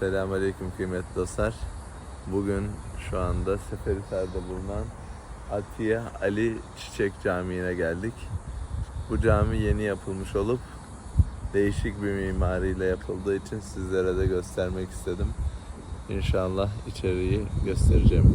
Selamünaleyküm kıymetli dostlar. Bugün şu anda Seferihisar'da bulunan Atiye Ali Çiçek Camii'ne geldik. Bu cami yeni yapılmış olup değişik bir mimariyle yapıldığı için sizlere de göstermek istedim. İnşallah içeriği göstereceğim.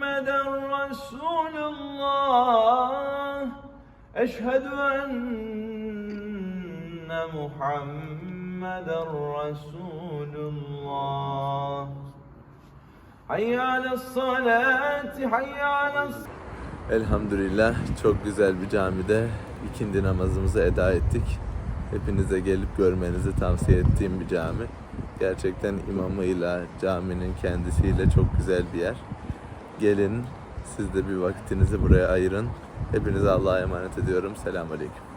محمدا رسول الله أشهد أن محمدا رسول الله حي على الصلاة حي على الصلاة Elhamdülillah çok güzel bir camide ikindi namazımızı eda ettik. Hepinize gelip görmenizi tavsiye ettiğim bir cami. Gerçekten imamıyla, caminin kendisiyle çok güzel bir yer. Gelin, siz de bir vaktinizi buraya ayırın. Hepinize Allah'a emanet ediyorum. Selamünaleyküm.